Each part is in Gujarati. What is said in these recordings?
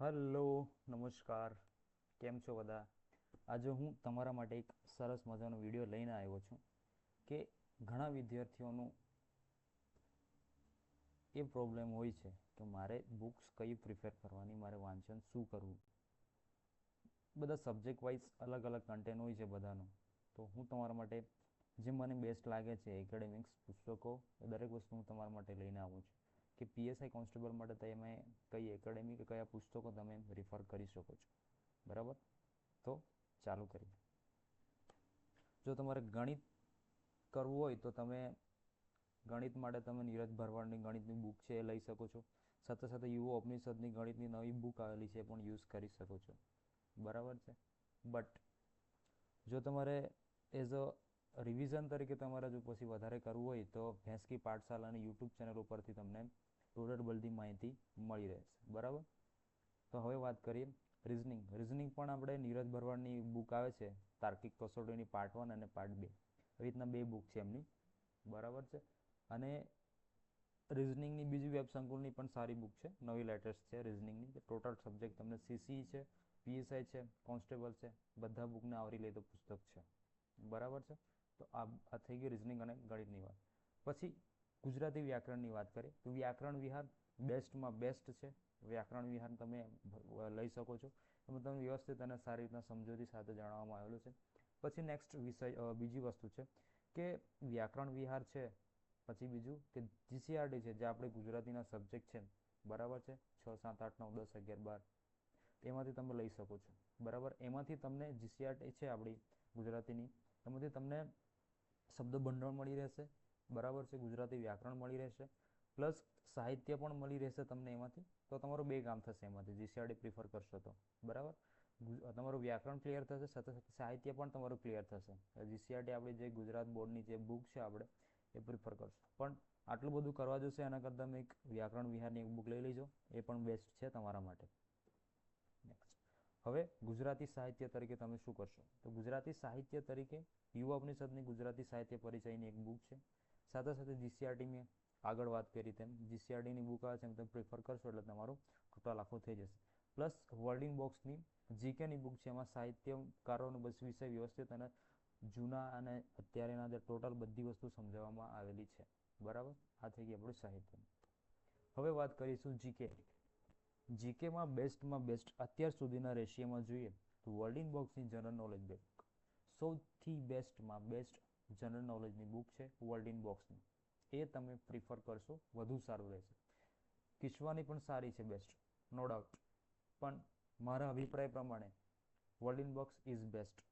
હલો, નમસ્કાર. કેમ છો બધા? આજે હું તમારા માટે એક સરસ મજાનો વીડિયો લઈને આવ્યો છું કે ઘણા વિદ્યાર્થીઓનું એ પ્રોબ્લેમ હોય છે કે મારે બુક્સ કઈ પ્રિફેર કરવાની, મારે વાંચન શું કરવું? બધા સબ્જેક્ટ વાઇઝ અલગ અલગ કન્ટેન્ટ હોય છે બધાનું. તો હું તમારા માટે જે મને બેસ્ટ લાગે છે એકેડેમિક્સ પુસ્તકો, એ દરેક વસ્તુ હું તમારા માટે લઈને આવું છું. કે પીએસઆઈ કોન્સ્ટેબલ માટે તમે કઈ એકેડેમી કે કયા પુસ્તકો તમે રિફર કરી શકો છો. બરાબર? તો ચાલુ કરીએ. જો તમારે ગણિત કરવું હોય તો તમે ગણિત માટે તમે નીરજ ભરવાડની ગણિતની બુક છે એ લઈ શકો છો. સાથે સાથે યુવો ઉપનિષદની ગણિતની નવી બુક આવેલી છે એ પણ યુઝ કરી શકો છો. બરાબર છે? બટ જો તમારે એઝ અ રિવિઝન તરીકે તમારે જો પછી વધારે કરવું હોય તો ભેંસકી પાઠશાલાની યુટ્યુબ ચેનલ ઉપરથી તમને ટોટલ બધી માહિતી મળી રહેશે. બરાબર? તો હવે વાત કરીએ રિઝનિંગ રિઝનિંગ પણ આપણે નીરજ ભરવાડની બુક આવે છે, તાર્કિક કસોટીની પાર્ટ વન અને પાર્ટ બે. આવી રીતના બે બુક છે એમની. બરાબર છે? અને રિઝનિંગની બીજી વેબ સંકુલની પણ સારી બુક છે. નવી લેટેસ્ટ છે રિઝનિંગની ટોટલ સબ્જેક્ટ તમને સીસી છે પીએસઆઈ છે કોન્સ્ટેબલ છે, બધા બુકને આવરી લેતો પુસ્તક છે. બરાબર છે? તો આ આ થઈ ગયું રિઝનિંગ અને ગણિતની વાત. પછી ગુજરાતી વ્યાકરણની વાત કરીએ, તો વ્યાકરણ વિહાર બેસ્ટમાં બેસ્ટ છે. વ્યાકરણ વિહાર તમે લઈ શકો છો. એમાં તમે વ્યવસ્થિત અને સારી રીતના સમજૂતી સાથે જણાવવામાં આવેલું છે. પછી નેક્સ્ટ વિષય બીજી વસ્તુ છે કે વ્યાકરણ વિહાર છે. પછી બીજું કે જીસીઆરટી છે, જે આપણે ગુજરાતીના સબ્જેક્ટ છે. બરાબર છે? છ, સાત, આઠ, નવ, દસ, અગિયાર, બાર. એમાંથી તમે લઈ શકો છો. બરાબર? એમાંથી તમને જીસીઆરટી છે આપણી ગુજરાતીની. એમાંથી તમને શબ્દ ભંડોળ મળી રહેશે, બરાબર છે, ગુજરાતી વ્યાકરણ મળી રહેશે, પ્લસ સાહિત્ય પણ મળી રહેશે તમને એમાંથી, તો તમારું બે કામ થશે એમાંથી, જીસીઆરડી પ્રિફર કરશો તો, બરાબર? તમારું વ્યાકરણ ક્લિયર થશે, સાથે સાથે સાહિત્ય પણ તમારું ક્લિયર થશે જીસીઆરટી આપણી જે ગુજરાત બોર્ડની જે બુક છે આપણે, એ પ્રિફર કરશો. પણ આટલું બધું કરવા જશે, એના કરતાં તમે એક વ્યાકરણ વિહારની એક બુક લઈ લેજો, એ પણ બેસ્ટ છે તમારા માટે. હવે ગુજરાતી સાહિત્ય તરીકે તમે શું કરશો? તો ગુજરાતી સાહિત્ય તરીકે યુવા ઉપનિષદની ગુજરાતી સાહિત્ય પરિચયની એક બુક છે. સાથે સાથે જીસીઆરટી મેં આગળ વાત કરી તેમ, જીસીઆરટીની બુક આવે છે એમ તમે પ્રિફર કરશો એટલે તમારું ટોટલ આખું થઈ જશે. પ્લસ વર્ડિંગ બોક્સની જીકેની બુક છે, એમાં સાહિત્યકારોનો બસ વિષય વ્યવસ્થિત અને જૂના અને અત્યારેના જે ટોટલ બધી વસ્તુ સમજાવવામાં આવેલી છે. બરાબર? આ થઈ ગઈ આપણું સાહિત્ય. હવે વાત કરીશું જીકે. જીકેમાં બેસ્ટમાં બેસ્ટ અત્યાર સુધીના રેશિયોમાં જોઈએ તો વર્ડિંગ બોક્સની જનરલ નોલેજ બુક સૌથી બેસ્ટમાં બેસ્ટ જનરલ નોલેજની બુક છે વર્લ્ડ બોક્સની એ તમે પ્રિફર કરશો, વધુ સારું રહેશે. કિશવાની પણ સારી છે બેસ્ટ નો ડાઉટ પણ મારા અભિપ્રાય પ્રમાણે world box is best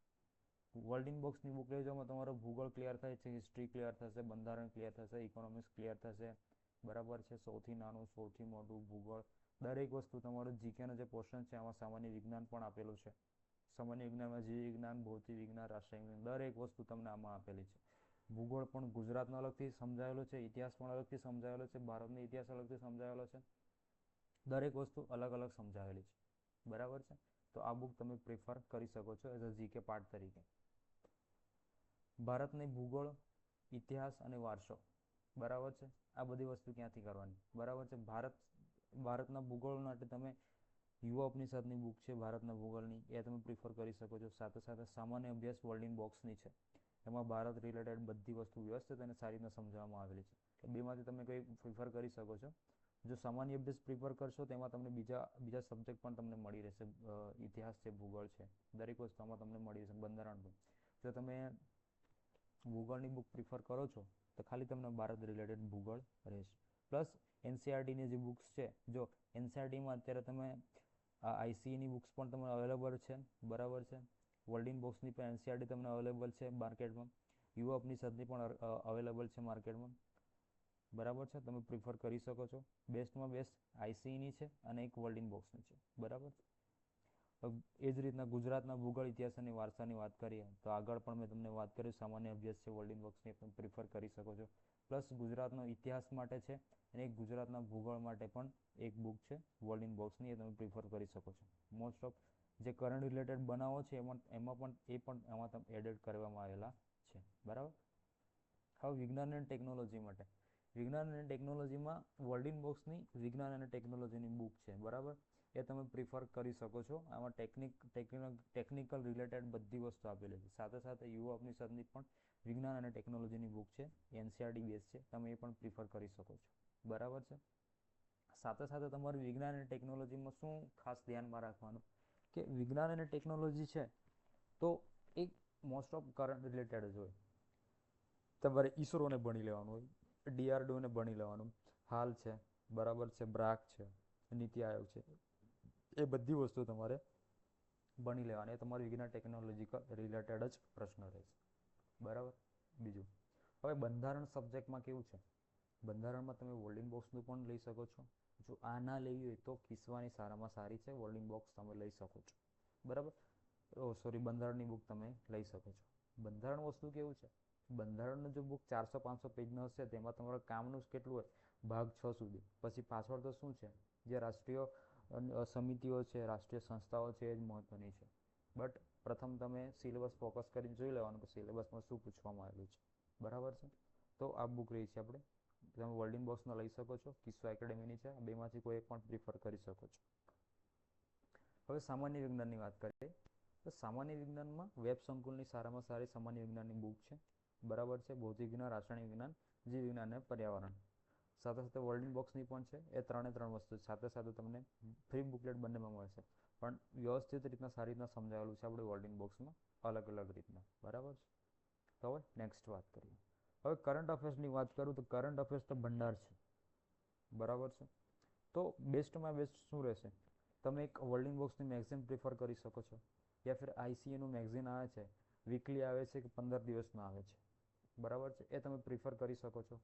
world બોક્સની બુક લેજોમાં તમારો ભૂગોળ ક્લિયર થાય છે હિસ્ટ્રી ક્લિયર થશે, બંધારણ ક્લિયર થશે ઇકોનોમિક્સ ક્લિયર થશે. બરાબર છે, સૌથી નાનું, સૌથી મોટું ભૂગોળ. દરેક વસ્તુ તમારું જીકેનો જે પોર્શન છે, આમાં સામાન્ય વિજ્ઞાન પણ આપેલું છે. સામાન્ય વિજ્ઞાનમાં જીવ વિજ્ઞાન, ભૌતિક વિજ્ઞાન, રાસાયણિક વિજ્ઞાન, દરેક વસ્તુ તમને આમાં આપેલી છે. ભૂગોળ પણ ગુજરાતનો અલગથી સમજાયેલો છે, ઇતિહાસ પણ અલગથી સમજાયેલો છે, ભારતનો ઇતિહાસ અલગથી સમજાયેલો છે. દરેક વસ્તુ અલગ અલગ સમજાવેલી છે. બરાબર છે? તો આ બુક તમે પ્રિફર કરી શકો છો એઝ અ જીકે પાર્ટ તરીકે. ભારતની ભૂગોળ, ઇતિહાસ અને વારસો. બરાબર છે? આ બધી વસ્તુ ક્યાંથી કરવાની? બરાબર છે? ભારત ભારતના ભૂગોળ માટે તમે યુવા ઉપનિષદની બુક છે, ભારતના ભૂગોળની. એ તમે પ્રિફર કરી શકો છો. સાથે સાથે સામાન્ય અભ્યાસ વર્લ્ડિંગ બોક્સની છે. એમાં ભારત રિલેટેડ બધી વસ્તુ વ્યવસ્થિત અને સારી રીતે સમજાવવામાં આવેલી છે. બેમાંથી તમે કંઈ પ્રિફર કરી શકો છો? જો સામાન્ય અભ્યાસ પ્રિફર કરશો, તેમાં તમને બીજા બીજા સબ્જેક્ટ પણ તમને મળી રહેશે. ઇતિહાસ છે, ભૂગોળ છે. દરેક વસ્તુમાં તમને મળી રહેશે, બંધારણ પણ. જો તમે ભૂગોળની બુક પ્રિફર કરો છો, તો ખાલી તમને ભારત રિલેટેડ ભૂગોળ રહેશે. પ્લસ એનસીઆરટીની જે બુક્સ છે, જો એનસીઆરટીમાં અત્યારે તમે આઈસીઈની બુક્સ પણ તમને અવેલેબલ છે, બરાબર છે. વર્લ્ડિંગ બોક્સની પણ એનસીઆરટી તમને અવેલેબલ છે માર્કેટમાં. યુવા સદની પણ અવેલેબલ છે માર્કેટમાં. બરાબર છે? તમે પ્રિફર કરી શકો છો. બેસ્ટમાં બેસ્ટ આઈસીઈની છે અને એક વર્લ્ડિંગ બોક્સની છે. બરાબર એ જ રીતના ગુજરાતના ભૂગોળ ઇતિહાસ અને વારસાની વાત કરીએ, તો આગળ પણ મેં તમને વાત કરી, સામાન્ય અભ્યાસ છે વર્લ્ડિંગ બોક્સની પણ પ્રિફર કરી શકો છો. પ્લસ ગુજરાતનો ઇતિહાસ માટે છે અને એક ગુજરાતના ભૂગોળ માટે પણ એક બુક છે વર્લ્ડ ઇન બોક્સની એ તમે પ્રિફર કરી શકો છો. મોસ્ટ ઓફ જે કરંટ રિલેટેડ બનાવો છે, એમાં એમાં પણ, એ પણ એમાં તમે એડેડ કરવામાં આવેલા છે. બરાબર? હવે વિજ્ઞાન અને ટેકનોલોજી માટે. વિજ્ઞાન અને ટેકનોલોજીમાં વર્લ્ડિંગ બોક્સની વિજ્ઞાન અને ટેકનોલોજીની બુક છે. બરાબર? એ તમે પ્રિફર કરી શકો છો. આમાં ટેકનિક ટેકનિકલ રિલેટેડ બધી વસ્તુ આપેલી છે. સાથે સાથે યુવા ઉપનિષદની પણ વિજ્ઞાન અને ટેકનોલોજીની બુક છે. એનસીઆરટી બેઝ છે. તમે એ પણ પ્રિફર કરી શકો છો. બરાબર છે? સાથે સાથે તમારું વિજ્ઞાન અને ટેકનોલોજીમાં શું ખાસ ધ્યાનમાં રાખવાનું? કે વિજ્ઞાન અને ટેકનોલોજી છે તો એક મોસ્ટ ઓફ કરંટ રિલેટેડ જ હોય. તમારે ઈસરોને ભણી લેવાનું હોય ડીઆરડીઓને ભણી લેવાનું. હાલ છે. બરાબર છે. બ્રાક છે. નીતિ આયોગ છે. એ બધી વસ્તુ તમારે ભણી લેવાની. એ તમારી વિજ્ઞાન ટેકનોલોજીકલ રિલેટેડ જ પ્રશ્ન રહેશે. બરાબર? બીજું. હવે બંધારણ સબ્જેક્ટમાં કેવું છે? બંધારણમાં તમે વોલ્ડિંગ બોક્સનું પણ લઈ શકો છો. જો આ ના લેવી હોય તો કિસ્સાની સારામાં સારી છે વોલ્ડિંગ બોક્સ તમે લઈ શકો છો. બરાબર? સોરી બંધારણની બુક તમે લઈ શકો છો. બંધારણ વસ્તુ કેવું છે? બંધારણનું જો બુક ચારસો, પાંચસો પેજનો હશે, તેમાં તમારા કામનું કેટલું હોય? ભાગ છ સુધી. પછી પાછળ તો શું છે? જે રાષ્ટ્રીય સમિતિઓ છે, રાષ્ટ્રીય સંસ્થાઓ છે, એ જ મહત્ત્વની છે. બટ પ્રથમ તમે સિલેબસ ફોકસ કરીને જોઈ લેવાનું કે સિલેબસમાં શું પૂછવામાં આવેલું છે. બરાબર છે? તો આ બુક રહી છે આપણે. તમે વર્લ્ડિંગ બોક્સનો લઈ શકો છો. કિસ્સો એકેડેમીની છે. બેમાંથી કોઈ પણ પ્રિફર કરી શકો છો. હવે સામાન્ય વિજ્ઞાનની વાત કરીએ. તો સામાન્ય વિજ્ઞાનમાં વેબ સંકુલની સારામાં સારી સામાન્ય વિજ્ઞાનની બુક છે. બરાબર છે? ભૌતિક વિજ્ઞાન, રાસાયણિક વિજ્ઞાન, જીવ વિજ્ઞાન અને પર્યાવરણ. સાથે સાથે વોલ્ડિંગ બોક્સની પણ છે. એ ત્રણે ત્રણ વસ્તુ. સાથે સાથે તમને ફ્રી બુકલેટ બંનેમાં મળશે. પણ વ્યવસ્થિત રીતના સારી રીતના સમજાવેલું છે આપણે વોલ્ડિંગ બોક્સમાં અલગ અલગ રીતના. બરાબર છે? તો હવે નેક્સ્ટ વાત કરીએ. હવે કરંટ અફેર્સની વાત કરું તો કરંટ અફેર્સ તો ભંડાર છે. બરાબર છે? તો બેસ્ટમાં બેસ્ટ શું રહેશે? તમે એક વોલ્ડિંગ બોક્સની મેગઝીન પ્રિફર કરી શકો છો. યા ફિર આઈસીએનું મેગઝીન આવે છે. વીકલી આવે છે કે પંદર દિવસમાં આવે છે. બરાબર છે? એ તમે પ્રિફર કરી શકો છો.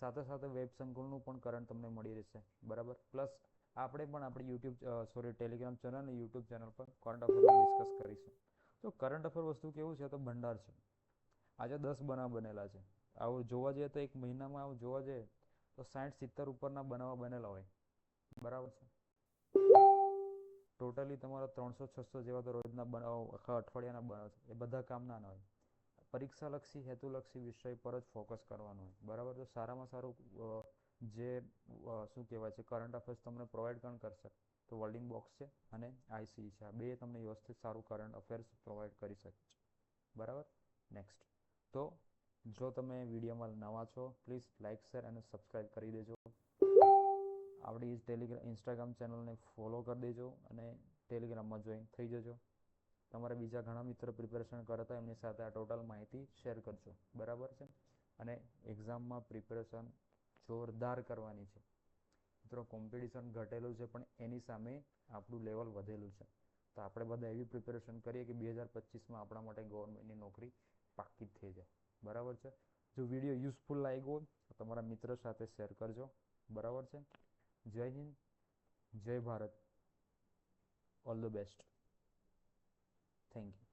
સાથે સાથે વેબ સંકુલનું પણ કરંટ તમને મળી રહેશે. બરાબર? પ્લસ આપણે પણ આપણી યુટ્યુબ સોરી ટેલિગ્રામ ચેનલ અને યુટ્યુબ ચેનલ પર કરંટ અફેર ડિસ્કસ કરીશું. તો કરંટ અફેર વસ્તુ કેવું છે? તો ભંડાર છે. આજે દસ બનાવ બનેલા છે. આવું જોવા જઈએ તો એક મહિનામાં આવું જોવા જઈએ તો સાઠ સિત્તેર ઉપરના બનાવ બનેલા હોય. બરાબર છે? ટોટલી તમારા ત્રણસો, છસો જેવા તો રોજના બનાવો આખા અઠવાડિયાના બનાવો એ બધા કામના ના હોય. પરીક્ષાલક્ષી, હેતુલક્ષી વિષય પર જ ફોકસ કરવાનું હોય. બરાબર? તો સારામાં સારું જે શું કહેવાય છે કરંટ અફેર્સ તમને પ્રોવાઈડ પણ કરશે. તો વર્લ્ડિંગ બોક્સ છે અને આઈસીઈ છે. આ બે તમને વ્યવસ્થિત સારું કરંટ અફેર્સ પ્રોવાઈડ કરી શકે છે. બરાબર? નેક્સ્ટ તો જો તમે વિડીયોમાં નવા છો પ્લીઝ લાઇક શેર અને સબસ્ક્રાઈબ કરી દેજો. આપણી ટેલિગ્રામ ઇન્સ્ટાગ્રામ ચેનલને ફોલો કરી દેજો અને ટેલિગ્રામમાં જોઈન થઈ જજો. તમારા બીજા ઘણા મિત્રો પ્રિપેરેશન કરતા એમની સાથે આ ટોટલ માહિતી શેર કરજો. બરાબર છે? અને એક્ઝામમાં પ્રિપેરેશન જોરદાર કરવાની છે. મિત્રો કોમ્પિટિશન ઘટેલું છે, પણ એની સામે આપણું લેવલ વધેલું છે. તો આપણે બધા એવી પ્રિપેરેશન કરીએ કે બે હજાર પચીસમાં આપણા માટે ગવર્મેન્ટની નોકરી પાકી થઈ જાય. બરાબર છે? જો વીડિયો યુઝફુલ લાગ્યો હોય, તો તમારા મિત્રો સાથે શેર કરજો. બરાબર છે? Jai Hind, Jai Bharat. All the best thank you